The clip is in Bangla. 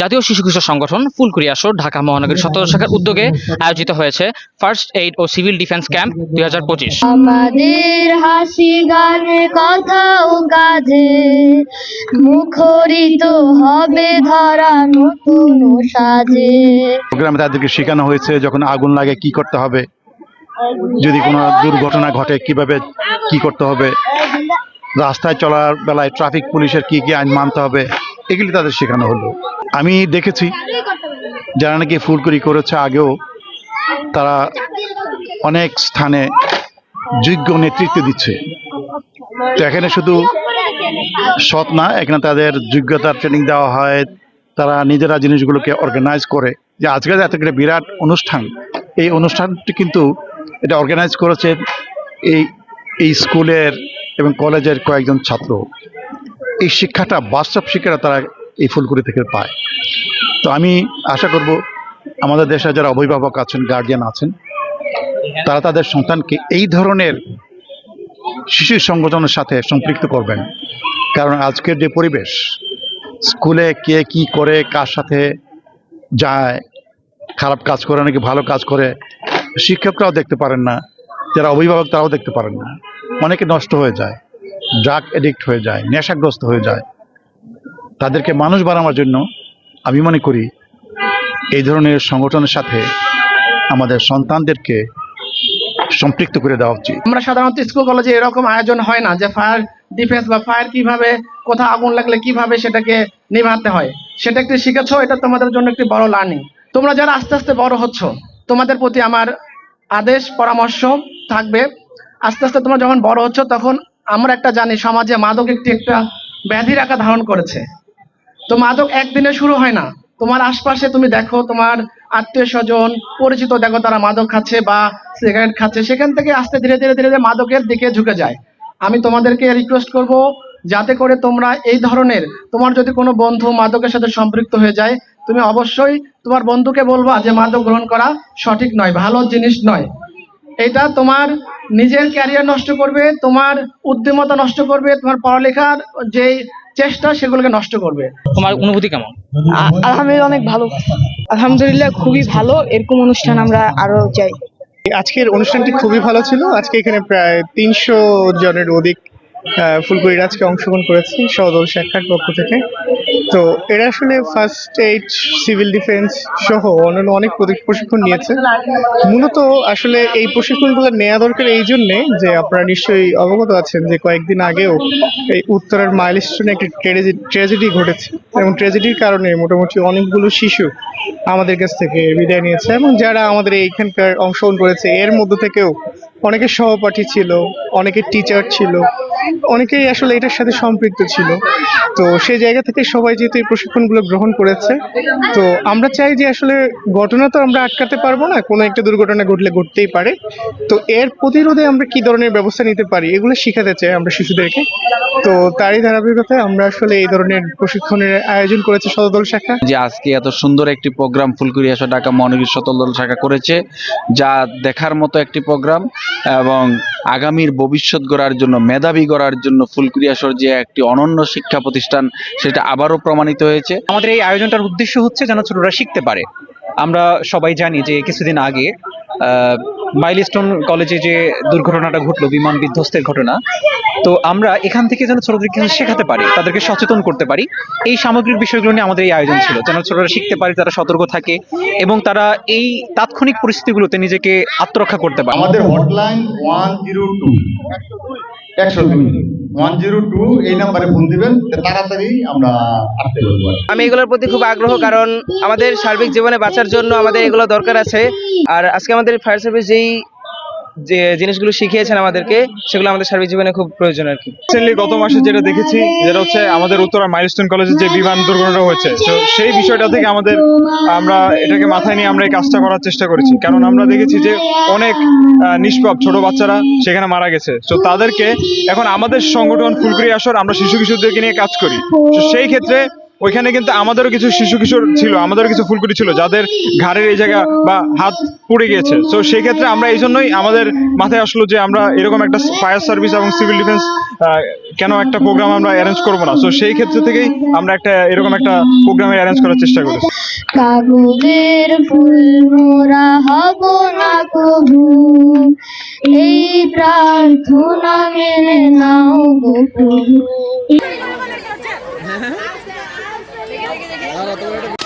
জাতীয় শিশু কিশোর সংগঠন ফুলকুড়ি আসর ঢাকা মহানগরী সদর শাখার উদ্যোগে আয়োজিত হয়েছে ফার্স্ট এইড ও সিভিল ডিফেন্স ক্যাম্প দুই হাজার পঁচিশ। আমাদের হাসি গানের কথা ও কাজে মুখরিত হবে ধরা নতুন সাজে। প্রোগ্রামে তাদেরকে শেখানো হয়েছে যখন আগুন লাগে কি করতে হবে যদি কোনো দুর্ঘটনা ঘটে কীভাবে কি করতে হবে রাস্তায় চলার বেলায় ট্রাফিক পুলিশের কি কি আইন মানতে হবে এগুলি তাদের শেখানো হলো। আমি দেখেছি যারা নাকি ফুলকরি করেছে আগেও, তারা অনেক স্থানে যোগ্য নেতৃত্ব দিচ্ছে। তো এখানে শুধু সৎ না, এখানে তাদের যোগ্যতার ট্রেনিং দেওয়া হয়, তারা নিজেরা জিনিসগুলোকে অর্গানাইজ করে। যে আজকে এত একটা বিরাট অনুষ্ঠান, এই অনুষ্ঠানটি কিন্তু এটা অর্গানাইজ করেছে এই এই স্কুলের এবং কলেজের কয়েকজন ছাত্র। এই শিক্ষাটা বাস্তব শিক্ষাটা তারা এই ফুলকুড়ি থেকে পায়। তো আমি আশা করব আমাদের দেশে যারা অভিভাবক আছেন গার্জিয়ান আছেন, তারা তাদের সন্তানকে এই ধরনের শিশু সংগঠনের সাথে সম্পৃক্ত করবেন। কারণ আজকের যে পরিবেশ, স্কুলে কে কি করে, কার সাথে যায়, খারাপ কাজ করে নাকি ভালো কাজ করে, শিক্ষকরাও দেখতে পারেন না, যারা অভিভাবক তারাও দেখতে পারেন না। অনেকে নষ্ট হয়ে যায়। ড্রাগ এডিক্ট হয়ে যায়, নেশাগ্রস্ত হয়ে যায়, তাদেরকে মানুষ বানানোর জন্য আমি মনে করি এই ধরনের সংগঠনের সাথে আমাদের সন্তানদেরকে সম্পৃক্ত করে দেওয়া উচিত। আমরা সাধারণত স্কুল কলেজে এরকম আয়োজন হয় না যে ফায়ার ডিফেন্স বা ফায়ার কীভাবে, কোথাও আগুন লাগলে কীভাবে সেটাকে নিভাতে হয়। সেটা একটু শিখেছো, এটা তোমাদের জন্য একটি বড় লার্নিং তোমরা যারা আস্তে আস্তে বড় হচ্ছ, তোমাদের প্রতি আমার আদেশ, পরামর্শ থাকবে। আস্তে আস্তে তোমরা যখন বড় হচ্ছ, তখন আমরা একটা জানি, সমাজে মাদক একটি একটা ব্যাধির আকার ধারণ করেছে। তো মাদক একদিনে শুরু হয় না। তোমার আশপাশে তুমি দেখো, তোমার আত্মীয় স্বজন, পরিচিত দেখো তারা মাদক খাচ্ছে বা সিগারেট খাচ্ছে, সেখান থেকে আস্তে ধীরে ধীরে ধীরে ধীরে মাদকের দিকে ঝুঁকে যায়। আমি তোমাদেরকে রিকোয়েস্ট করব, যাতে করে তোমরা এই ধরনের, তোমার যদি কোনো বন্ধু মাদকের সাথে সম্পৃক্ত হয়ে যায়, তুমি অবশ্যই তোমার বন্ধুকে বলবা যে মাদক গ্রহণ করা সঠিক নয়, ভালো জিনিস নয়। এটা তোমার নিজের ক্যারিয়ার নষ্ট করবে তোমার উদ্যমতা নষ্ট করবে তোমার পড়ালেখার যে চেষ্টা সেগুলোকে নষ্ট করবে। তোমার অনুভূতি কেমন? আলহামদুলিল্লাহ অনেক ভালো। আলহামদুলিল্লাহ খুবই ভালো। এরকম অনুষ্ঠান আমরা আরও চাই। আজকের অনুষ্ঠানটি খুবই ভালো ছিল। আজকে এখানে প্রায় তিনশো জনের অধিক ফুলকুড়ির আজকে অংশগ্রহণ করেছি সদল শাখার পক্ষ থেকে। তো এরা আসলে ফার্স্ট এইড সিভিল ডিফেন্স সহ অন্যান্য অনেক প্রশিক্ষণ নিয়েছে। মূলত আসলে এই প্রশিক্ষণগুলো নেওয়া দরকার এই জন্যে যে আপনারা নিশ্চয়ই অবগত আছেন যে কয়েকদিন আগেও এই উত্তরার মাইলস্টোনে একটি ট্র্যাজেডি ঘটেছে এবং ট্র্যাজেডির কারণে মোটামুটি অনেকগুলো শিশু আমাদের কাছ থেকে বিদায় নিয়েছে এবং যারা আমাদের এইখানকার অংশগ্রহণ করেছে, এর মধ্যে থেকেও অনেকে সহপাঠী ছিল অনেকে টিচার ছিল অনেকেই আসলে এটার সাথে সম্পৃক্ত ছিল। তো সেই জায়গা থেকে সবাই যেহেতু এই প্রশিক্ষণগুলো গ্রহণ করেছে, তো আমরা চাই যে আসলে ঘটনা তো আমরা আটকাতে পারব না, কোনো একটা দুর্ঘটনা ঘটলে ঘটতেই পারে। তো এর প্রতিরোধে আমরা কি ধরনের ব্যবস্থা নিতে পারি, এগুলো শিখাতে চাই আমরা শিশুদেরকে। তো তারই ধারাবাহিকতায় আমরা আসলে এই ধরনের প্রশিক্ষণের আয়োজন করেছে সদল শাখা। যে আজকে এত সুন্দর একটি প্রোগ্রাম ফুলকুড়ি আসা ঢাকা মহানগরী সতল শাখা করেছে, যা দেখার মতো একটি প্রোগ্রাম এবং আগামীর ভবিষ্যৎ গড়ার জন্য, মেধাবী গড়ার জন্য ফুলকুরিয়াসর যে একটি অনন্য শিক্ষা প্রতিষ্ঠান সেটা আবারও প্রমাণিত হয়েছে। আমাদের এই আয়োজনটার উদ্দেশ্য হচ্ছে যেন ছোটরা শিখতে পারে। আমরা সবাই জানি যে কিছুদিন আগে মাইলস্টোন কলেজে যে দুর্ঘটনাটা ঘটলো, বিমান বিধ্বস্তের ঘটনা তো আমরা এখান থেকে যেন ছোটদের কিছু শেখাতে পারি তাদেরকে সচেতন করতে পারি। এই সামগ্রিক বিষয়গুলো নিয়ে আমাদের এই আয়োজন ছিল যেন ছোটরা শিখতে পারে তারা সতর্ক থাকে এবং তারা এই তাৎক্ষণিক পরিস্থিতিগুলোতে নিজেকে আত্মরক্ষা করতে পারে। আমাদের হটলাইন ওয়ান জিরো টু। একশো দুই। ওয়ান জিরো টু এই নাম্বারে ফোন দিবেন তাড়াতাড়ি আমরা আসতে পারব আমি এগুলোর প্রতি খুব আগ্রহ কারণ আমাদের সার্বিক জীবনে বাঁচার জন্য আমাদের এগুলো দরকার আছে। আর আজকে আমাদের ফায়ার সার্ভিস যেই যে জিনিসগুলো শিখিয়েছেন আমাদেরকে, সেগুলো আমাদের সার্বিক জীবনে খুব প্রয়োজন আর কি। রিসেন্টলি গত মাসে যেটা দেখেছি, যেটা হচ্ছে আমাদের উত্তরা মাইলস্টোন কলেজে যে বিমান দুর্ঘটনা হয়েছে, তো সেই বিষয়টা থেকে আমাদের আমরা এটাকে মাথায় নিয়ে আমরা এই কাজটা করার চেষ্টা করেছি। কারণ আমরা দেখেছি যে অনেক নিষ্পাপ ছোট বাচ্চারা সেখানে মারা গেছে। তো তাদেরকে এখন আমাদের সংগঠন ফুলকুড়ি আসর আমরা শিশু কিশোরদেরকে নিয়ে কাজ করি। তো সেই ক্ষেত্রে ওইখানে কিন্তু আমাদেরও কিছু শিশু কিশোর ছিল আমাদেরও কিছু ফুলকুটি ছিল যাদের ঘাড়ের এই জায়গা বা হাত পুড়ে গিয়েছে। তো সেই ক্ষেত্রে আমরা এই জন্যই আমাদের মাথায় আসলো যে আমরা এরকম একটা ফায়ার সার্ভিস এবং সিভিল ডিফেন্স কেন একটা প্রোগ্রাম আমরা অ্যারেঞ্জ করব না? তো সেই ক্ষেত্রে থেকেই আমরা একটা এরকম একটা প্রোগ্রামের অ্যারেঞ্জ করার চেষ্টা করেছি। কাগজের ফুল মোরা হব না কবু এই প্রার্থনা মেনে নাও গো প্রভু। দাঁড়া তোমার